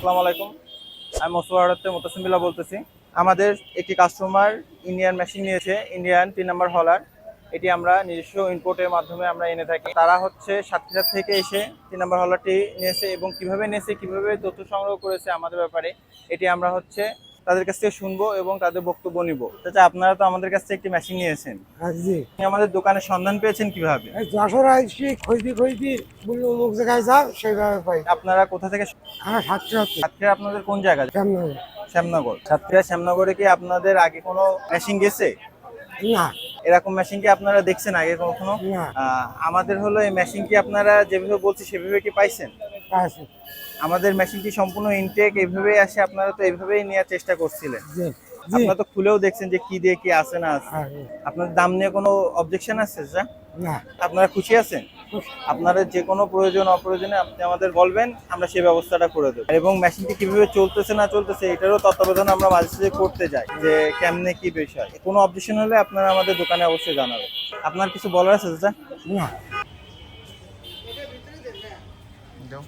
আসসালামু আলাইকুম। আমি মসুয়ারতে মোতাসিমিল্লা বলতেছি। আমাদের একটি কাস্টমার ইন্ডিয়ান মেশিন নিয়েছে ইন্ডিয়ান তিন নম্বর হলার এটি আমরা নিজস্ব ইনপোর্টের মাধ্যমে আমরা এনে থাকি। তারা হচ্ছে সাতক্ষীরা থেকে এসে তিন নম্বর হলারটি নিয়েছে এবং কীভাবে নিয়েছে, কীভাবে তথ্য সংগ্রহ করেছে আমাদের ব্যাপারে, এটি আমরা হচ্ছে তাদের কাছ থেকে শুনব এবং তাদের বক্তব্য নিব। চাচা আপনারা তো আমাদের কাছ থেকে একটি মেশিন নিয়েছেন। হ্যাঁ, জি। আমাদের দোকানের সন্ধান পেয়েছেন কীভাবে? এই যশোর আইসি খৈদি খৈদি বলল অমুক জায়গায় যাও সেইভাবে পাই। আপনারা কোথা থেকে আমার সাতশো সাতক্ষীরা আপনাদের কোন জায়গা? শ্যামনগর। সাতক্ষীরা শ্যামনগরে কি আপনাদের আগে কোনো মেশিন গেছে? না। এরকম মেশিন কি আপনারা দেখছেন আগে কখনো? আমাদের হলো এই মেশিন কি আপনারা যেভাবে বলছি সেভাবে কি পাইছেন? আছে আমাদের মেশিনটি সম্পূর্ণ ইনটেক এইভাবেই আসে। আপনারা তো এইভাবেই নেওয়ার চেষ্টা করছিলেন। আপনারা তো খুলেও দেখছেন যে কি দিয়ে কি আছে না আছে। হ্যাঁ, আপনার দাম নিয়ে কোনো অবজেকশন আছে না। আপনারা খুশি আছেন? আপনাদের যে কোনো প্রয়োজন অপ্রয়োজনে আপনি আমাদের বলবেন আমরা সেই ব্যবস্থাটা করে দেবো। এবং মেশিনটি কীভাবে চলতেছে না চলতেছে এটারও তত্ত্বাবধান আমরা মাঝে সাঝে করতে যাই যে কেমনে কি বিষয়। কোনো অবজেকশন হলে আপনারা আমাদের দোকানে অবশ্যই জানাবেন। আপনার কিছু বলার আছে না। একদম